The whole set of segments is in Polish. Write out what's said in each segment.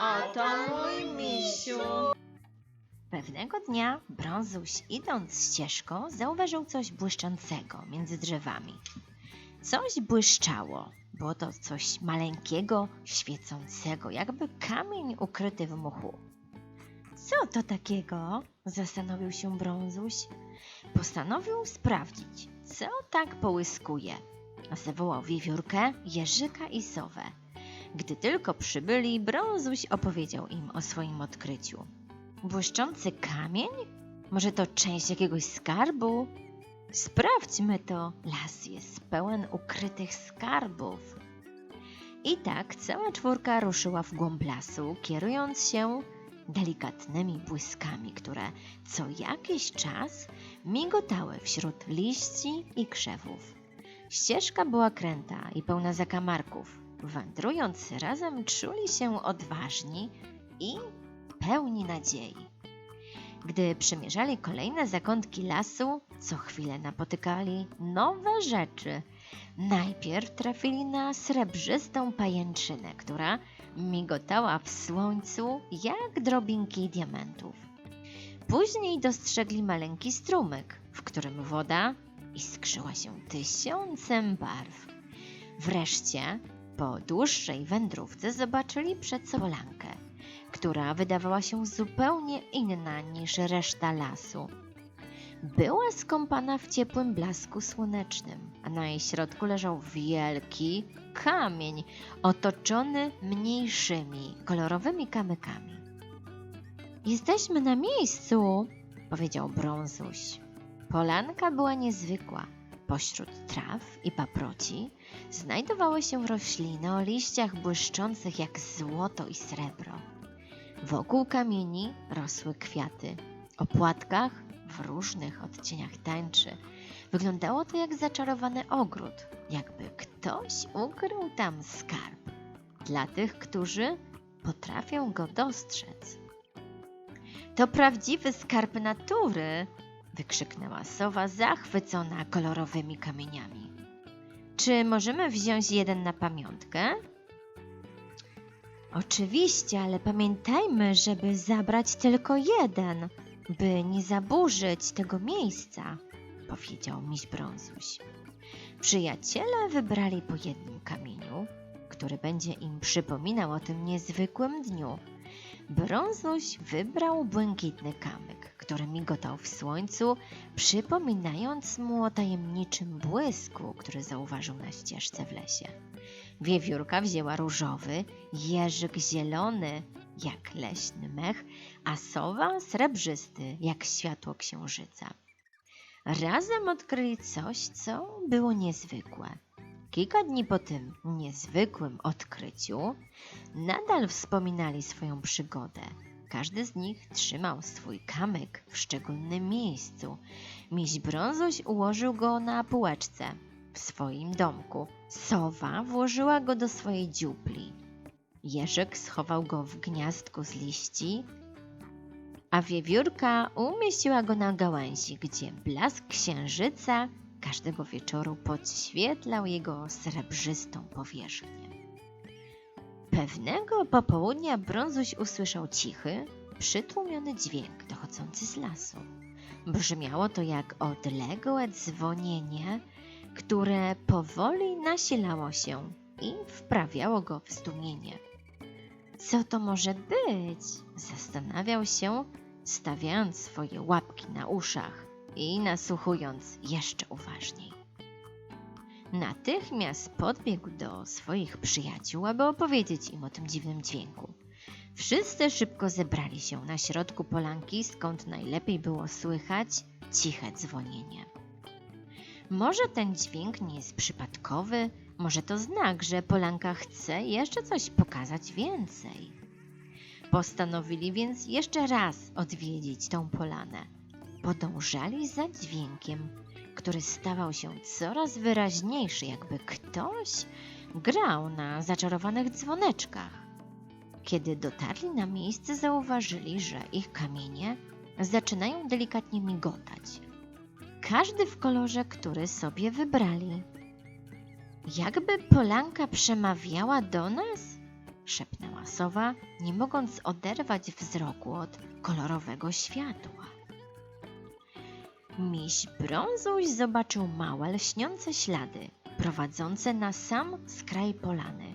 Oto mój misiu. Pewnego dnia Brązuś, idąc ścieżką, zauważył coś błyszczącego między drzewami. Coś błyszczało. Było to coś maleńkiego, świecącego, jakby kamień ukryty w muchu. Co to takiego? Zastanowił się Brązuś. Postanowił sprawdzić, co tak połyskuje. Zawołał wiewiórkę, jeżyka i sowę. Gdy tylko przybyli, Brązuś opowiedział im o swoim odkryciu. Błyszczący kamień? Może to część jakiegoś skarbu? Sprawdźmy to. Las jest pełen ukrytych skarbów. I tak cała czwórka ruszyła w głąb lasu, kierując się delikatnymi błyskami, które co jakiś czas migotały wśród liści i krzewów. Ścieżka była kręta i pełna zakamarków. Wędrując razem, czuli się odważni i pełni nadziei. Gdy przemierzali kolejne zakątki lasu, co chwilę napotykali nowe rzeczy. Najpierw trafili na srebrzystą pajęczynę, która migotała w słońcu jak drobinki diamentów. Później dostrzegli maleńki strumyk, w którym woda iskrzyła się tysiącem barw. Wreszcie, po dłuższej wędrówce, zobaczyli przed sobą lankę która wydawała się zupełnie inna niż reszta lasu. Była skąpana w ciepłym blasku słonecznym, a na jej środku leżał wielki kamień otoczony mniejszymi, kolorowymi kamykami. Jesteśmy na miejscu, powiedział Brązuś. Polanka była niezwykła. Pośród traw i paproci znajdowały się rośliny o liściach błyszczących jak złoto i srebro. Wokół kamieni rosły kwiaty. O płatkach w różnych odcieniach tańczy. Wyglądało to jak zaczarowany ogród, jakby ktoś ukrył tam skarb. Dla tych, którzy potrafią go dostrzec. To prawdziwy skarb natury! Wykrzyknęła sowa, zachwycona kolorowymi kamieniami. Czy możemy wziąć jeden na pamiątkę? Oczywiście, ale pamiętajmy, żeby zabrać tylko jeden, by nie zaburzyć tego miejsca, powiedział miś Brązuś. Przyjaciele wybrali po jednym kamieniu, który będzie im przypominał o tym niezwykłym dniu. Brązuś wybrał błękitny kamyk, który migotał w słońcu, przypominając mu o tajemniczym błysku, który zauważył na ścieżce w lesie. Wiewiórka wzięła różowy, jeżyk zielony jak leśny mech, a sowa srebrzysty jak światło księżyca. Razem odkryli coś, co było niezwykłe. Kilka dni po tym niezwykłym odkryciu nadal wspominali swoją przygodę. Każdy z nich trzymał swój kamyk w szczególnym miejscu. Miś Brązuś ułożył go na półeczce w swoim domku. Sowa włożyła go do swojej dziupli. Jeżyk schował go w gniazdku z liści, a wiewiórka umieściła go na gałęzi, gdzie blask księżyca każdego wieczoru podświetlał jego srebrzystą powierzchnię. Pewnego popołudnia Brązuś usłyszał cichy, przytłumiony dźwięk dochodzący z lasu. Brzmiało to jak odległe dzwonienie, które powoli nasilało się i wprawiało go w zdumienie. Co to może być? Zastanawiał się, stawiając swoje łapki na uszach i nasłuchując jeszcze uważniej. Natychmiast podbiegł do swoich przyjaciół, aby opowiedzieć im o tym dziwnym dźwięku. Wszyscy szybko zebrali się na środku polanki, skąd najlepiej było słychać ciche dzwonienie. Może ten dźwięk nie jest przypadkowy, może to znak, że Polanka chce jeszcze coś pokazać więcej. Postanowili więc jeszcze raz odwiedzić tą polanę. Podążali za dźwiękiem, który stawał się coraz wyraźniejszy, jakby ktoś grał na zaczarowanych dzwoneczkach. Kiedy dotarli na miejsce, zauważyli, że ich kamienie zaczynają delikatnie migotać każdy w kolorze, który sobie wybrali. Jakby polanka przemawiała do nas? szepnęła sowa, nie mogąc oderwać wzroku od kolorowego światła. Miś brązuś zobaczył małe, lśniące ślady prowadzące na sam skraj polany,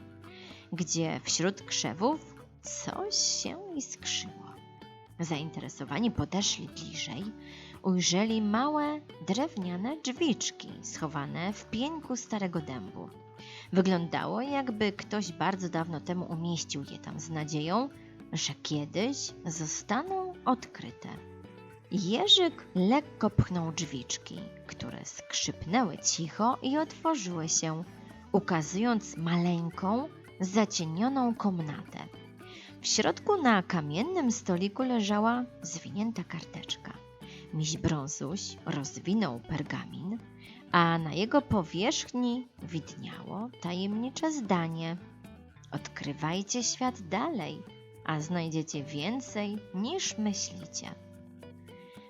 gdzie wśród krzewów coś się iskrzyło. Zainteresowani podeszli bliżej, ujrzeli małe drewniane drzwiczki schowane w pieńku starego dębu. Wyglądało, jakby ktoś bardzo dawno temu umieścił je tam z nadzieją, że kiedyś zostaną odkryte. Jerzyk lekko pchnął drzwiczki, które skrzypnęły cicho i otworzyły się, ukazując maleńką, zacienioną komnatę. W środku na kamiennym stoliku leżała zwinięta karteczka. Miś brązuś rozwinął pergamin, a na jego powierzchni widniało tajemnicze zdanie: Odkrywajcie świat dalej, a znajdziecie więcej niż myślicie.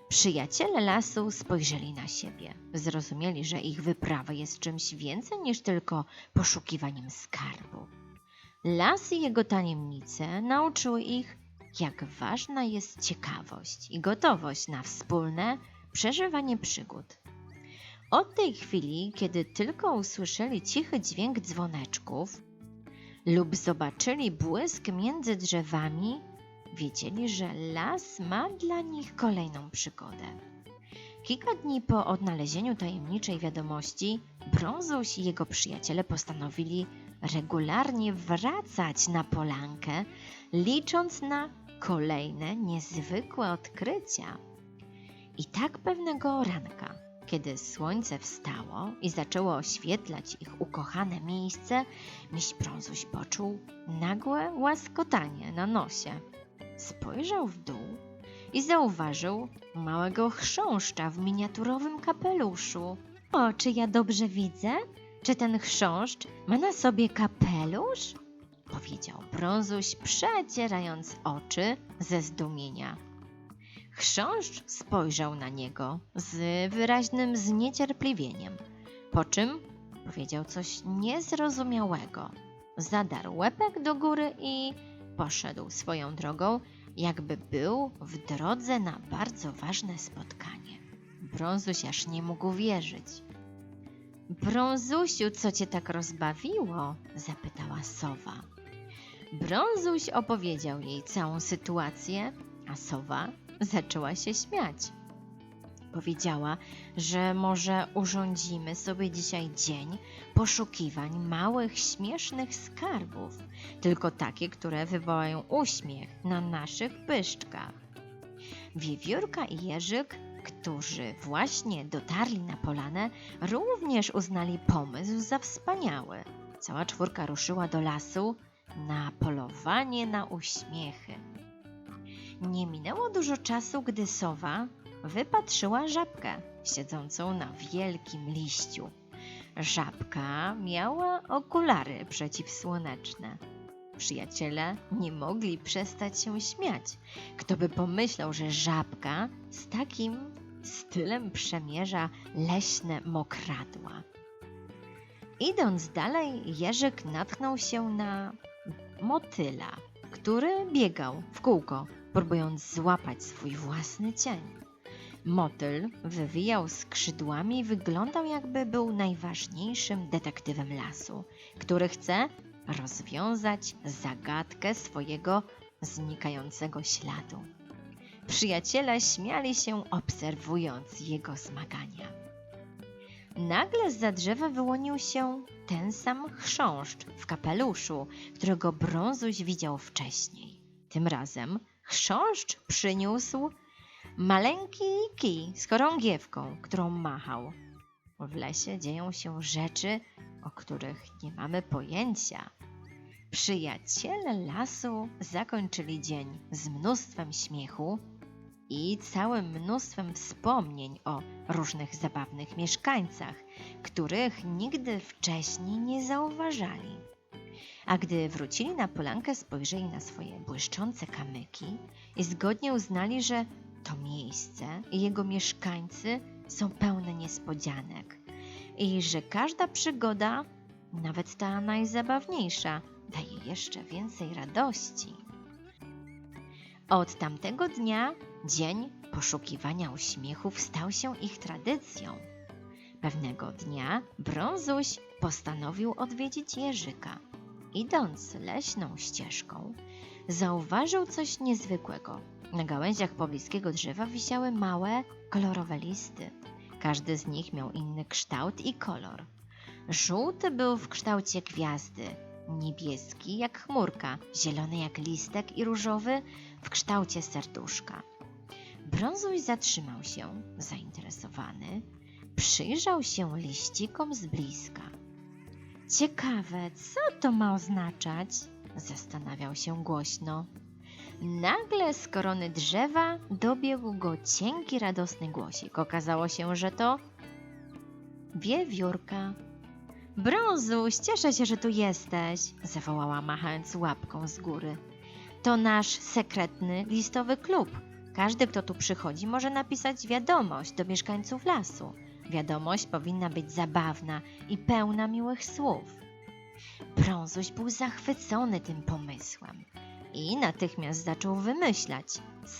Przyjaciele lasu spojrzeli na siebie. Zrozumieli, że ich wyprawa jest czymś więcej niż tylko poszukiwaniem skarbu. Las i jego tajemnice nauczyły ich, jak ważna jest ciekawość i gotowość na wspólne przeżywanie przygód. Od tej chwili, kiedy tylko usłyszeli cichy dźwięk dzwoneczków lub zobaczyli błysk między drzewami, wiedzieli, że las ma dla nich kolejną przygodę. Kilka dni po odnalezieniu tajemniczej wiadomości, Brązuś i jego przyjaciele postanowili regularnie wracać na polankę, licząc na kolejne niezwykłe odkrycia. I tak pewnego ranka, kiedy słońce wstało i zaczęło oświetlać ich ukochane miejsce, miś Brązuś poczuł nagłe łaskotanie na nosie. Spojrzał w dół i zauważył małego chrząszcza w miniaturowym kapeluszu. O, czy ja dobrze widzę? Czy ten chrząszcz ma na sobie kapelusz? Powiedział brązuś, przecierając oczy ze zdumienia. Chrząszcz spojrzał na niego z wyraźnym zniecierpliwieniem, po czym powiedział coś niezrozumiałego. Zadarł łepek do góry i poszedł swoją drogą, jakby był w drodze na bardzo ważne spotkanie. Brązuś aż nie mógł wierzyć. Brązusiu, co cię tak rozbawiło? zapytała sowa. Brązuś opowiedział jej całą sytuację, a sowa zaczęła się śmiać. Powiedziała, że może urządzimy sobie dzisiaj dzień poszukiwań małych, śmiesznych skarbów, tylko takie, które wywołają uśmiech na naszych pyszczkach. Wiewiórka i Jerzyk, którzy właśnie dotarli na polanę, również uznali pomysł za wspaniały. Cała czwórka ruszyła do lasu na polowanie na uśmiechy. Nie minęło dużo czasu, gdy sowa wypatrzyła żabkę siedzącą na wielkim liściu. Żabka miała okulary przeciwsłoneczne. Przyjaciele nie mogli przestać się śmiać. Kto by pomyślał, że żabka z takim stylem przemierza leśne mokradła. Idąc dalej, Jerzyk natknął się na motyla, który biegał w kółko, próbując złapać swój własny cień. Motyl wywijał skrzydłami i wyglądał, jakby był najważniejszym detektywem lasu, który chce rozwiązać zagadkę swojego znikającego śladu. Przyjaciele śmiali się, obserwując jego zmagania. Nagle z za drzewa wyłonił się ten sam chrząszcz w kapeluszu, którego brązuś widział wcześniej. Tym razem chrząszcz przyniósł maleńki kij z chorągiewką, którą machał. W lesie dzieją się rzeczy, o których nie mamy pojęcia. Przyjaciele lasu zakończyli dzień z mnóstwem śmiechu i całym mnóstwem wspomnień o różnych zabawnych mieszkańcach, których nigdy wcześniej nie zauważali. A gdy wrócili na polankę, spojrzeli na swoje błyszczące kamyki i zgodnie uznali, że to miejsce i jego mieszkańcy są pełne niespodzianek i że każda przygoda, nawet ta najzabawniejsza, daje jeszcze więcej radości. Od tamtego dnia dzień poszukiwania uśmiechów stał się ich tradycją. Pewnego dnia Brązuś postanowił odwiedzić Jerzyka. Idąc leśną ścieżką, zauważył coś niezwykłego. Na gałęziach pobliskiego drzewa wisiały małe, kolorowe listy. Każdy z nich miał inny kształt i kolor. Żółty był w kształcie gwiazdy, niebieski jak chmurka, zielony jak listek i różowy w kształcie serduszka. Brązuś zatrzymał się, zainteresowany, przyjrzał się liścikom z bliska. Ciekawe, co to ma oznaczać? Zastanawiał się głośno. Nagle z korony drzewa dobiegł go cienki, radosny głosik. Okazało się, że to wiewiórka. Brązuś, cieszę się, że tu jesteś, zawołała machając łapką z góry. To nasz sekretny listowy klub. Każdy, kto tu przychodzi, może napisać wiadomość do mieszkańców lasu. Wiadomość powinna być zabawna i pełna miłych słów. Brązuś był zachwycony tym pomysłem i natychmiast zaczął wymyślać,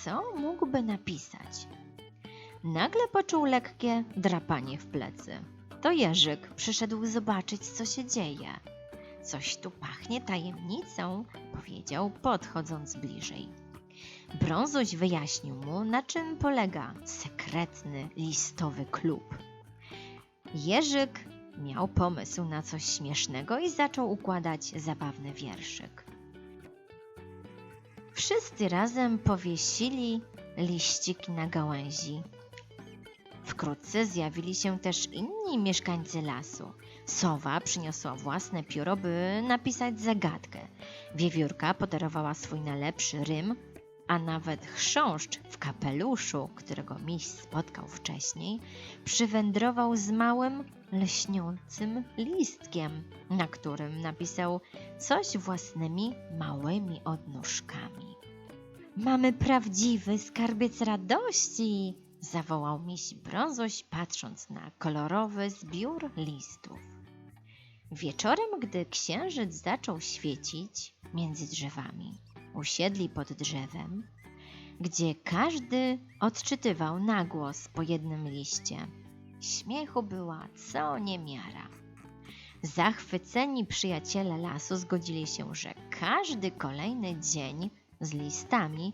co mógłby napisać. Nagle poczuł lekkie drapanie w plecy. To Jerzyk przyszedł zobaczyć, co się dzieje. Coś tu pachnie tajemnicą, powiedział, podchodząc bliżej. Brązuś wyjaśnił mu, na czym polega sekretny listowy klub. Jerzyk miał pomysł na coś śmiesznego i zaczął układać zabawny wierszyk. Wszyscy razem powiesili liściki na gałęzi. Wkrótce zjawili się też inni mieszkańcy lasu. Sowa przyniosła własne pióro, by napisać zagadkę. Wiewiórka podarowała swój najlepszy rym, a nawet chrząszcz w kapeluszu, którego miś spotkał wcześniej, przywędrował z małym, lśniącym listkiem, na którym napisał coś własnymi małymi odnóżkami. Mamy prawdziwy skarbiec radości! zawołał miś brązoś, patrząc na kolorowy zbiór listów. Wieczorem, gdy księżyc zaczął świecić między drzewami, usiedli pod drzewem, gdzie każdy odczytywał na głos po jednym liście. Śmiechu była co niemiara. Zachwyceni przyjaciele lasu zgodzili się, że każdy kolejny dzień z listami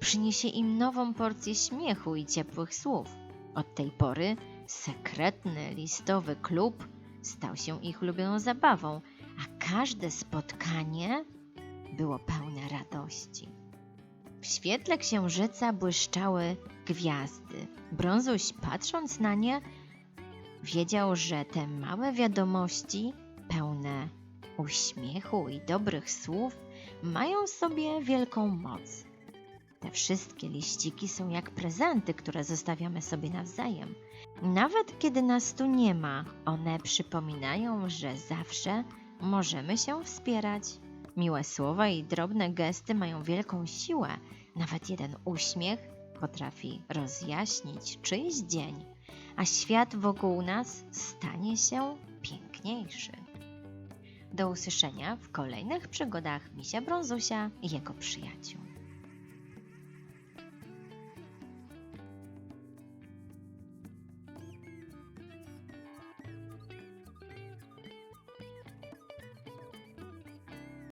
przyniesie im nową porcję śmiechu i ciepłych słów. Od tej pory sekretny listowy klub stał się ich ulubioną zabawą, a każde spotkanie było pełne radości. W świetle księżyca błyszczały gwiazdy. Brązuś, patrząc na nie, wiedział, że te małe wiadomości, pełne uśmiechu i dobrych słów, mają sobie wielką moc. Te wszystkie liściki są jak prezenty, które zostawiamy sobie nawzajem. Nawet kiedy nas tu nie ma, one przypominają, że zawsze możemy się wspierać. Miłe słowa i drobne gesty mają wielką siłę. Nawet jeden uśmiech potrafi rozjaśnić czyjś dzień, a świat wokół nas stanie się piękniejszy. Do usłyszenia w kolejnych przygodach Misia Brązusia i jego przyjaciół.